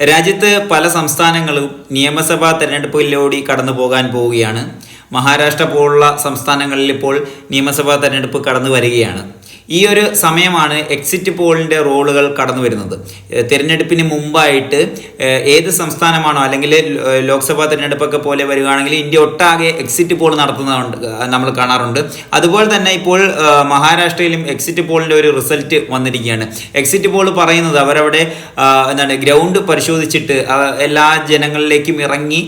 രാജ്യത്ത് പല സംസ്ഥാനങ്ങളും നിയമസഭാ തെരഞ്ഞെടുപ്പിലൂടെ കടന്നു പോകാൻ പോവുകയാണ്. മഹാരാഷ്ട്ര പോലുള്ള സംസ്ഥാനങ്ങളിൽ ഇപ്പോൾ നിയമസഭാ തെരഞ്ഞെടുപ്പ് കടന്നു വരികയാണ്. ഈ ഒരു സമയമാണ് എക്സിറ്റ് പോളിന്റെ റോളുകൾ കടന്നു വരുന്നത്. തിരഞ്ഞെടുപ്പിന് മുമ്പായിട്ട് ഏത് സംസ്ഥാനമാണോ അല്ലെങ്കിൽ ലോക്സഭാ തിരഞ്ഞെടുപ്പൊക്കെ പോലെ വരികയാണെങ്കിൽ ഇന്ത്യ ഒട്ടാകെ എക്സിറ്റ് പോൾ നടത്തുന്നതുണ്ട് നമ്മൾ കാണാറുണ്ട്. അതുപോലെ തന്നെ ഇപ്പോൾ മഹാരാഷ്ട്രയിലും എക്സിറ്റ് പോളിന്റെ ഒരു റിസൾട്ട് വന്നിരിക്കുകയാണ്. എക്സിറ്റ് പോൾ പറയുന്നത് അവരവിടെ എന്താണ് ഗ്രൗണ്ട് പരിശോധിച്ചിട്ട് എല്ലാ ജനങ്ങളിലേക്കും ഇറങ്ങി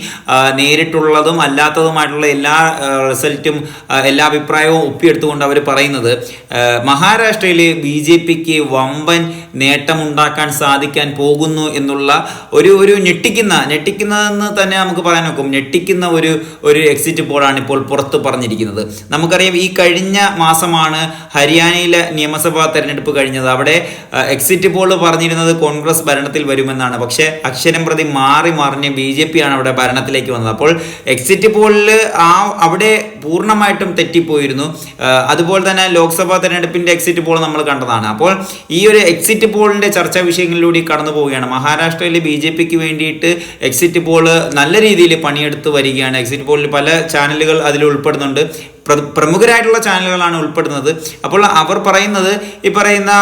നേരിട്ടുള്ളതും അല്ലാത്തതുമായിട്ടുള്ള എല്ലാ റിസൾട്ടും എല്ലാ അഭിപ്രായവും ഒപ്പിയെടുത്തുകൊണ്ട് അവർ പറയുന്നത് ആഹ് മഹാരാഷ്ട്രയിൽ ബി ജെ പിക്ക് വമ്പൻ നേട്ടമുണ്ടാക്കാൻ സാധിക്കാൻ പോകുന്നു എന്നുള്ള ഒരു ഒരു ഞെട്ടിക്കുന്ന ഞെട്ടിക്കുന്നതെന്ന് തന്നെ നമുക്ക് പറയാൻ നോക്കും ഞെട്ടിക്കുന്ന ഒരു ഒരു എക്സിറ്റ് പോളാണ് ഇപ്പോൾ പുറത്ത് പറഞ്ഞിരിക്കുന്നത്. നമുക്കറിയാം ഈ കഴിഞ്ഞ മാസമാണ് ഹരിയാനയിലെ നിയമസഭാ തെരഞ്ഞെടുപ്പ് കഴിഞ്ഞത്. അവിടെ എക്സിറ്റ് പോൾ പറഞ്ഞിരുന്നത് കോൺഗ്രസ് ഭരണത്തിൽ വരുമെന്നാണ്. പക്ഷേ അക്ഷരം പ്രതി മാറി മറിഞ്ഞ് ബി ജെ പി ആണ് അവിടെ ഭരണത്തിലേക്ക് വന്നത്. അപ്പോൾ എക്സിറ്റ് പോളിൽ ആ അവിടെ പൂർണമായിട്ടും തെറ്റിപ്പോയിരുന്നു. അതുപോലെ തന്നെ ലോക്സഭാ തെരഞ്ഞെടുപ്പിന്റെ എക്സിറ്റ് പോൾ നമ്മൾ കണ്ടതാണ്. അപ്പോൾ ഈ ഒരു എക്സിറ്റ് പോളിന്റെ ചർച്ചാ വിഷയങ്ങളിലൂടെ കടന്നു പോവുകയാണ്. മഹാരാഷ്ട്രയിൽ ബി ജെ പിക്ക് വേണ്ടിയിട്ട് എക്സിറ്റ് പോൾ നല്ല രീതിയിൽ പണിയെടുത്ത് വരികയാണ്. എക്സിറ്റ് പോളിൽ പല ചാനലുകൾ അതിൽ ഉൾപ്പെടുന്നുണ്ട്. പ്രമുഖരായിട്ടുള്ള ചാനലുകളാണ് ഉൾപ്പെടുന്നത്. അപ്പോൾ അവർ പറയുന്നത് ഈ പറയുന്ന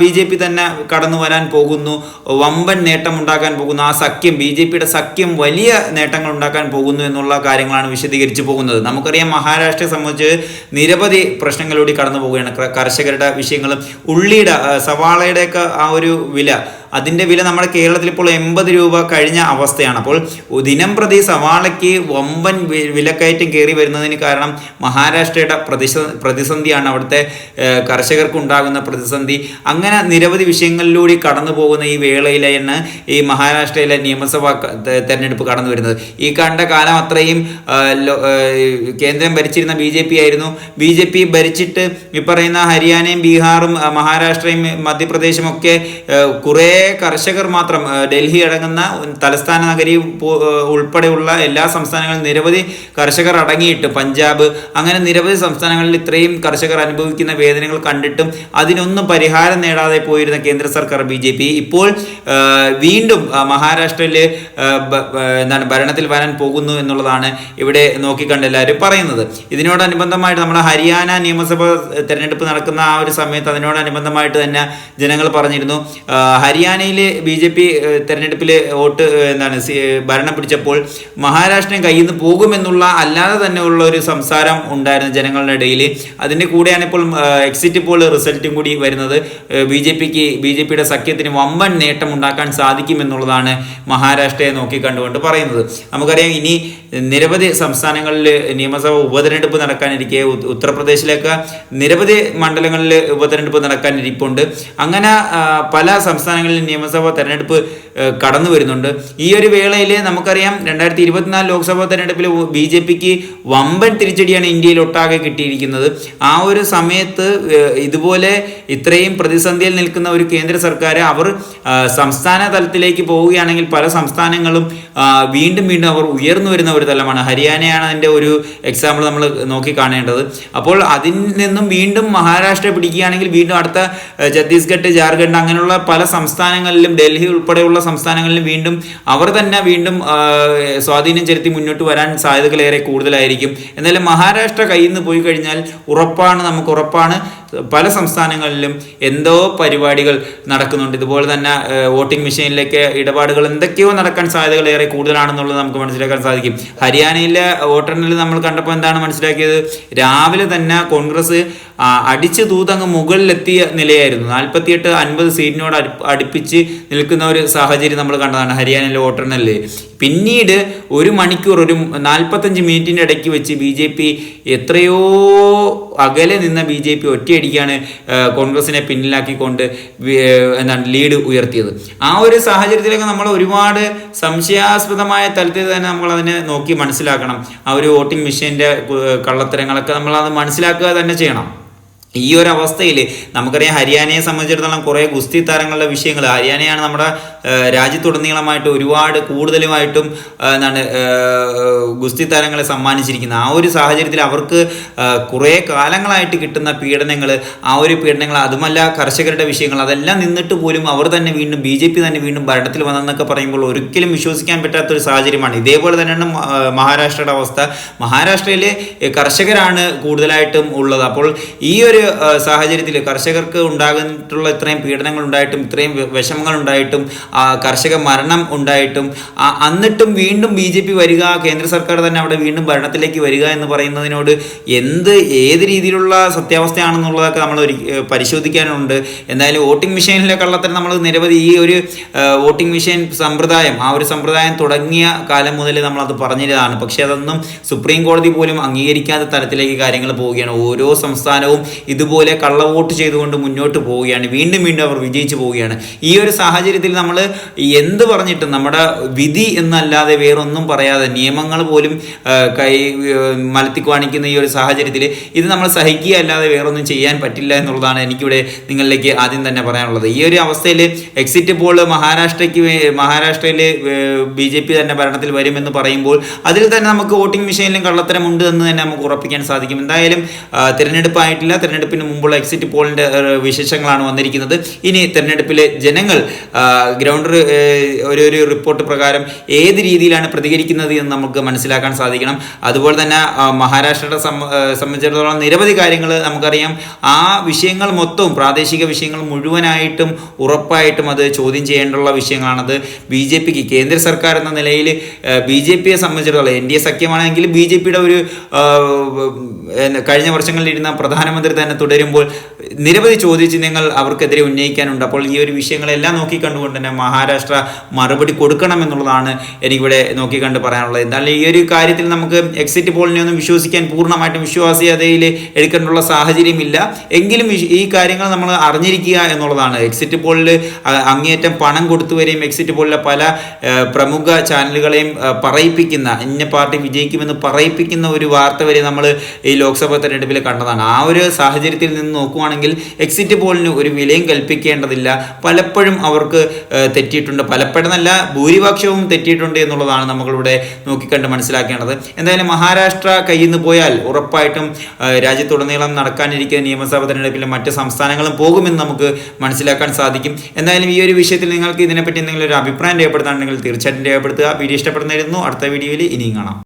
ബി ജെ പി തന്നെ കടന്നു വരാൻ പോകുന്നു വമ്പൻ നേട്ടം ഉണ്ടാക്കാൻ പോകുന്നു ആ സഖ്യം ബി ജെ പിയുടെ സഖ്യം വലിയ നേട്ടങ്ങൾ ഉണ്ടാക്കാൻ പോകുന്നു എന്നുള്ള കാര്യങ്ങളാണ് വിശദീകരിച്ചു പോകുന്നത്. നമുക്കറിയാം മഹാരാഷ്ട്രയെ സംബന്ധിച്ച് നിരവധി പ്രശ്നങ്ങളിലൂടെ കടന്നു പോവുകയാണ്. കർഷകരുടെ വിഷയങ്ങളും ഉള്ളിയുടെ സവാളയുടെയൊക്കെ ആ ഒരു വില അതിന്റെ വില നമ്മുടെ കേരളത്തിൽ ഇപ്പോൾ എൺപത് രൂപ കഴിഞ്ഞ അവസ്ഥയാണ്. അപ്പോൾ ദിനം പ്രതി സവാളയ്ക്ക് വമ്പൻ വിലക്കയറ്റം കയറി വരുന്നതിന് കാരണം മഹാരാഷ്ട്രയുടെ പ്രതിസ പ്രതിസന്ധിയാണ് അവിടുത്തെ കർഷകർക്കുണ്ടാകുന്ന പ്രതിസന്ധി. അങ്ങനെ നിരവധി വിഷയങ്ങളിലൂടെ കടന്നു പോകുന്ന ഈ വേളയിലാണ് ഈ മഹാരാഷ്ട്രയിലെ നിയമസഭാ തെരഞ്ഞെടുപ്പ് കടന്നു വരുന്നത്. ഈ കണ്ട കാലം അത്രയും കേന്ദ്രം ഭരിച്ചിരുന്ന ബി ജെ പി ആയിരുന്നു. ബി ജെ പി ഭരിച്ചിട്ട് ഈ പറയുന്ന ഹരിയാനയും ബീഹാറും മഹാരാഷ്ട്രയും മധ്യപ്രദേശും ഒക്കെ കുറേ കർഷകർ മാത്രം ഡൽഹി അടങ്ങുന്ന തലസ്ഥാന നഗരി ഉൾപ്പെടെയുള്ള എല്ലാ സംസ്ഥാനങ്ങളിലും നിരവധി കർഷകർ അടങ്ങിയിട്ട് പഞ്ചാബ് അങ്ങനെ നിരവധി സംസ്ഥാനങ്ങളിൽ ഇത്രയും കർഷകർ അനുഭവിക്കുന്ന വേദനകൾ കണ്ടിട്ടും അതിനൊന്നും പരിഹാരം നേടാതെ പോയിരുന്ന കേന്ദ്ര സർക്കാർ ബി ജെ പി. ഇപ്പോൾ വീണ്ടും മഹാരാഷ്ട്രയിൽ എന്താണ് ഭരണത്തിൽ വരാൻ പോകുന്നു എന്നുള്ളതാണ് ഇവിടെ നോക്കിക്കണ്ട് എല്ലാവരും പറയുന്നത്. ഇതിനോടനുബന്ധമായിട്ട് നമ്മുടെ ഹരിയാന നിയമസഭ തെരഞ്ഞെടുപ്പ് നടക്കുന്ന ആ ഒരു സമയത്ത് അതിനോടനുബന്ധമായിട്ട് തന്നെ ജനങ്ങൾ പറഞ്ഞിരുന്നു. ആ, ഹരിയാനയിൽ ബി ജെ പി തെരഞ്ഞെടുപ്പിൽ വോട്ട് എന്താണ് ഭരണം പിടിച്ചപ്പോൾ മഹാരാഷ്ട്രയും കയ്യിൽ നിന്ന് പോകുമെന്നുള്ള അല്ലാതെ തന്നെ ഉള്ള ഒരു സംസാരം ഉണ്ടായിരുന്നു ജനങ്ങളുടെ ഇടയിൽ അതിന്റെ കൂടെയാണ് ഇപ്പോൾ എക്സിറ്റ് പോൾ റിസൾട്ടും കൂടി വരുന്നത്. ബി ജെ പിക്ക് ബി ജെ പിയുടെ സഖ്യത്തിന് വമ്പൻ നേട്ടം ഉണ്ടാക്കാൻ സാധിക്കുമെന്നുള്ളതാണ് മഹാരാഷ്ട്രയെ നോക്കിക്കണ്ടുകൊണ്ട് പറയുന്നത്. നമുക്കറിയാം ഇനി നിരവധി സംസ്ഥാനങ്ങളിൽ നിയമസഭ ഉപതെരഞ്ഞെടുപ്പ് നടക്കാനിരിക്കെ ഉത്തർപ്രദേശിലൊക്കെ നിരവധി മണ്ഡലങ്ങളിൽ ഉപതെരഞ്ഞെടുപ്പ് നടക്കാനിരിപ്പുണ്ട്. അങ്ങനെ പല സംസ്ഥാനങ്ങളിൽ നിയമസഭാ തെരഞ്ഞെടുപ്പ് കടന്നു വരുന്നുണ്ട്. ഈ ഒരു വേളയിൽ നമുക്കറിയാം രണ്ടായിരത്തി ഇരുപത്തിനാല് ലോക്സഭാ തെരഞ്ഞെടുപ്പിൽ ബി ജെ പിക്ക് വമ്പൻ തിരിച്ചടിയാണ് ഇന്ത്യയിൽ ഒട്ടാകെ കിട്ടിയിരിക്കുന്നത്. ആ ഒരു സമയത്ത് ഇതുപോലെ ഇത്രയും പ്രതിസന്ധിയിൽ നിൽക്കുന്ന ഒരു കേന്ദ്ര സർക്കാർ അവർ സംസ്ഥാന തലത്തിലേക്ക് പോവുകയാണെങ്കിൽ പല സംസ്ഥാനങ്ങളും വീണ്ടും വീണ്ടും അവർ ഉയർന്നു വരുന്ന ഒരു തലമാണ്. ഹരിയാനയാണ് അതിന്റെ ഒരു എക്സാമ്പിൾ നമ്മൾ നോക്കി കാണേണ്ടത്. അപ്പോൾ അതിൽ നിന്നും വീണ്ടും മഹാരാഷ്ട്ര പിടിക്കുകയാണെങ്കിൽ വീണ്ടും അടുത്ത ഛത്തീസ്ഗഡ് ജാർഖണ്ഡ് അങ്ങനെയുള്ള പല സംസ്ഥാനങ്ങളിലും ഡൽഹി ഉൾപ്പെടെയുള്ള സംസ്ഥാനങ്ങളിലും വീണ്ടും അവർ തന്നെ വീണ്ടും സ്വാധീനം ചെലുത്തി മുന്നോട്ട് വരാൻ സാധ്യതകളേറെ കൂടുതലായിരിക്കും. എന്നാലും മഹാരാഷ്ട്ര കയ്യിൽ നിന്ന് പോയി കഴിഞ്ഞാൽ ഉറപ്പാണ് നമുക്ക് ഉറപ്പാണ് പല സംസ്ഥാനങ്ങളിലും എന്തോ പരിപാടികൾ നടക്കുന്നുണ്ട്. ഇതുപോലെ തന്നെ വോട്ടിംഗ് മെഷീനിലേക്ക് ഇടപാടുകൾ എന്തൊക്കെയോ നടക്കാൻ സാധ്യതകൾ ഏറെ കൂടുതലാണെന്നുള്ളത് നമുക്ക് മനസ്സിലാക്കാൻ സാധിക്കും. ഹരിയാനയിലെ വോട്ടെണ്ണൽ നമ്മൾ കണ്ടപ്പോൾ എന്താണ് മനസ്സിലാക്കിയത്? രാവിലെ തന്നെ കോൺഗ്രസ് അടിച്ച് തൂതങ്ങ് മുകളിലെത്തിയ നിലയായിരുന്നു. നാൽപ്പത്തിയെട്ട് അൻപത് സീറ്റിനോട് അടു അടുപ്പിച്ച് നിൽക്കുന്ന ഒരു സാഹചര്യം നമ്മൾ കണ്ടതാണ് ഹരിയാനയിലെ വോട്ടെണ്ണലിൽ പിന്നീട് ഒരു മണിക്കൂർ ഒരു നാൽപ്പത്തഞ്ച് മിനിറ്റിന്റെ ഇടയ്ക്ക് വെച്ച് ബി എത്രയോ അകലെ നിന്ന ബി ജെ പി ആ, കോൺഗ്രസിനെ പിന്നിലാക്കിക്കൊണ്ട് എന്താണ് ലീഡ് ഉയർത്തിയത്. ആ ഒരു സാഹചര്യത്തിലൊക്കെ നമ്മൾ ഒരുപാട് സംശയാസ്പദമായ തലത്തിൽ തന്നെ നമ്മൾ അതിനെ നോക്കി മനസ്സിലാക്കണം. ആ ഒരു വോട്ടിംഗ് മെഷീന്റെ കള്ളത്തരങ്ങളൊക്കെ നമ്മൾ അത് മനസ്സിലാക്കുക തന്നെ ചെയ്യണം. ഈ ഒരു അവസ്ഥയിൽ നമുക്കറിയാം ഹരിയാനയെ സംബന്ധിച്ചിടത്തോളം കുറേ ഗുസ്തി താരങ്ങളുടെ വിഷയങ്ങൾ ഹരിയാനയാണ് നമ്മുടെ രാജ്യത്തുടനീളമായിട്ട് ഒരുപാട് കൂടുതലുമായിട്ടും എന്താണ് ഗുസ്തി താരങ്ങളെ സമ്മാനിച്ചിരിക്കുന്നത്. ആ ഒരു സാഹചര്യത്തിൽ അവർക്ക് കുറേ കാലങ്ങളായിട്ട് കിട്ടുന്ന പീഡനങ്ങൾ ആ ഒരു പീഡനങ്ങൾ അതുമല്ല കർഷകരുടെ വിഷയങ്ങൾ അതെല്ലാം നിന്നിട്ട് പോലും അവർ തന്നെ വീണ്ടും ബി ജെ പി തന്നെ വീണ്ടും ഭരണത്തിൽ വന്നെന്നൊക്കെ പറയുമ്പോൾ ഒരിക്കലും വിശ്വസിക്കാൻ പറ്റാത്ത ഒരു സാഹചര്യമാണ്. ഇതേപോലെ തന്നെയാണ് മഹാരാഷ്ട്രയുടെ അവസ്ഥ. മഹാരാഷ്ട്രയിൽ കർഷകരാണ് കൂടുതലായിട്ടും ഉള്ളത്. അപ്പോൾ ഈ ഒരു സാഹചര്യത്തിൽ കർഷകർക്ക് ഉണ്ടാകുന്നിട്ടുള്ള ഇത്രയും പീഡനങ്ങൾ ഉണ്ടായിട്ടും ഇത്രയും വിഷമങ്ങൾ ഉണ്ടായിട്ടും കർഷക മരണം ഉണ്ടായിട്ടും എന്നിട്ടും വീണ്ടും ബി ജെ പി വരിക കേന്ദ്ര സർക്കാർ തന്നെ അവിടെ വീണ്ടും ഭരണത്തിലേക്ക് വരിക എന്ന് പറയുന്നതിനോട് എന്ത് ഏത് രീതിയിലുള്ള സത്യാവസ്ഥയാണെന്നുള്ളതൊക്കെ നമ്മൾ ഒരു പരിശോധിക്കാനുണ്ട്. എന്തായാലും വോട്ടിംഗ് മെഷീനിലെ കള്ളത്തിൽ നമ്മൾ നിരവധി ഈ ഒരു വോട്ടിംഗ് മെഷീൻ സമ്പ്രദായം ആ ഒരു സമ്പ്രദായം തുടങ്ങിയ കാലം മുതൽ നമ്മളത് പറഞ്ഞതാണ് പക്ഷേ അതൊന്നും സുപ്രീം കോടതി പോലും അംഗീകരിക്കാത്ത തരത്തിലേക്ക് കാര്യങ്ങൾ പോവുകയാണ്. ഓരോ സംസ്ഥാനവും ഇതുപോലെ കള്ളവോട്ട് ചെയ്തുകൊണ്ട് മുന്നോട്ട് പോവുകയാണ്. വീണ്ടും വീണ്ടും അവർ വിജയിച്ചു പോവുകയാണ്. ഈ ഒരു സാഹചര്യത്തിൽ നമ്മൾ എന്ത് പറഞ്ഞിട്ടും നമ്മുടെ വിധി എന്നല്ലാതെ വേറൊന്നും പറയാതെ നിയമങ്ങൾ പോലും കൈ മലത്തി കാണിക്കുന്ന ഈ ഒരു സാഹചര്യത്തിൽ ഇത് നമ്മൾ സഹിക്കുക അല്ലാതെ വേറൊന്നും ചെയ്യാൻ പറ്റില്ല എന്നുള്ളതാണ് എനിക്കിവിടെ നിങ്ങളിലേക്ക് ആദ്യം തന്നെ പറയാനുള്ളത്. ഈ ഒരു അവസ്ഥയിൽ എക്സിറ്റ് പോൾ മഹാരാഷ്ട്രയ്ക്ക് മഹാരാഷ്ട്രയിൽ ബി ജെ പി തന്നെ ഭരണത്തിൽ വരുമെന്ന് പറയുമ്പോൾ അതിൽ തന്നെ നമുക്ക് വോട്ടിംഗ് മെഷീനിലും കള്ളത്തരമുണ്ട് എന്ന് തന്നെ നമുക്ക് ഉറപ്പിക്കാൻ സാധിക്കും. എന്തായാലും തിരഞ്ഞെടുപ്പായിട്ടില്ല. തിരഞ്ഞെടുപ്പായിട്ടില്ല തിരഞ്ഞെടുപ്പിന് മുമ്പുള്ള എക്സിറ്റ് പോളിന്റെ ആ, വിശേഷങ്ങളാണ് വന്നിരിക്കുന്നത്. ഇനി തെരഞ്ഞെടുപ്പിലെ ജനങ്ങൾ ഗ്രൗണ്ട് ഒരു ഒരു റിപ്പോർട്ട് പ്രകാരം ഏത് രീതിയിലാണ് പ്രതികരിക്കുന്നത് എന്ന് നമുക്ക് മനസ്സിലാക്കാൻ സാധിക്കണം. അതുപോലെ തന്നെ മഹാരാഷ്ട്രയുടെ സംബന്ധിച്ചിടത്തോളം നിരവധി കാര്യങ്ങൾ നമുക്കറിയാം. ആ വിഷയങ്ങൾ മൊത്തവും പ്രാദേശിക വിഷയങ്ങൾ മുഴുവനായിട്ടും ഉറപ്പായിട്ടും അത് ചോദ്യം ചെയ്യേണ്ടുള്ള വിഷയങ്ങളാണത്. ബി ജെ പിക്ക് കേന്ദ്ര സർക്കാർ എന്ന നിലയിൽ ബി ജെ പിയെ സംബന്ധിച്ചിടത്തോളം എൻ ഡി എ സഖ്യമാണെങ്കിൽ ബി ജെ പിയുടെ ഒരു കഴിഞ്ഞ വർഷങ്ങളിലിരുന്ന പ്രധാനമന്ത്രി തന്നെ തുടരുമ്പോൾ നിരവധി ചോദ്യചിഹ്നങ്ങൾ അവർക്കെതിരെ ഉന്നയിക്കാനുണ്ട്. അപ്പോൾ ഈ ഒരു വിഷയങ്ങളെല്ലാം നോക്കിക്കണ്ടുകൊണ്ട് തന്നെ മഹാരാഷ്ട്ര മറുപടി കൊടുക്കണം എന്നുള്ളതാണ് എനിക്കിവിടെ നോക്കിക്കണ്ട് പറയാനുള്ളത്. എന്തായാലും ഈ ഒരു കാര്യത്തിൽ നമുക്ക് എക്സിറ്റ് പോളിനെ ഒന്നും വിശ്വസിക്കാൻ പൂർണമായിട്ടും വിശ്വാസ്യതയിൽ എടുക്കേണ്ടുള്ള സാഹചര്യമില്ല. എങ്കിലും ഈ- കാര്യങ്ങൾ നമ്മൾ അറിഞ്ഞിരിക്കുക എന്നുള്ളതാണ്. എക്സിറ്റ് പോളിൽ അങ്ങേയറ്റം പണം കൊടുത്തു വരെയും എക്സിറ്റ് പോളിലെ പല പ്രമുഖ ചാനലുകളെയും പറയിപ്പിക്കുന്ന ഇന്ന പാർട്ടി വിജയിക്കുമെന്ന് പറയിപ്പിക്കുന്ന ഒരു വാർത്ത വരെ നമ്മൾ ഈ ലോക്സഭാ തെരഞ്ഞെടുപ്പിൽ കണ്ടതാണ്. ആ ഒരു സാഹചര്യത്തിൽ നിന്ന് നോക്കുവാണെങ്കിൽ എക്സിറ്റ് പോളിന് ഒരു വിലയും കൽപ്പിക്കേണ്ടതില്ല. പലപ്പോഴും അവർക്ക് തെറ്റിയിട്ടുണ്ട്. പലപ്പോഴെന്നല്ല ഭൂരിപക്ഷവും തെറ്റിയിട്ടുണ്ട് എന്നുള്ളതാണ് നമ്മളിവിടെ നോക്കിക്കണ്ട് മനസ്സിലാക്കേണ്ടത്. എന്തായാലും മഹാരാഷ്ട്ര കയ്യിൽ നിന്ന് പോയാൽ ഉറപ്പായിട്ടും രാജ്യത്തുടനീളം നടക്കാനിരിക്കുന്ന നിയമസഭാ തെരഞ്ഞെടുപ്പിലെ മറ്റ് സംസ്ഥാനങ്ങളും പോകുമെന്ന് നമുക്ക് മനസ്സിലാക്കാൻ സാധിക്കും. എന്തായാലും ഈ ഒരു വിഷയത്തിൽ നിങ്ങൾക്ക് ഇതിനെപ്പറ്റി എന്തെങ്കിലും ഒരു അഭിപ്രായം രേഖപ്പെടുത്താണെങ്കിൽ തീർച്ചയായിട്ടും രേഖപ്പെടുത്തുക. വീഡിയോ ഇഷ്ടപ്പെടുന്നതായിരുന്നു. അടുത്ത വീഡിയോയിൽ ഇനിയും കാണാം.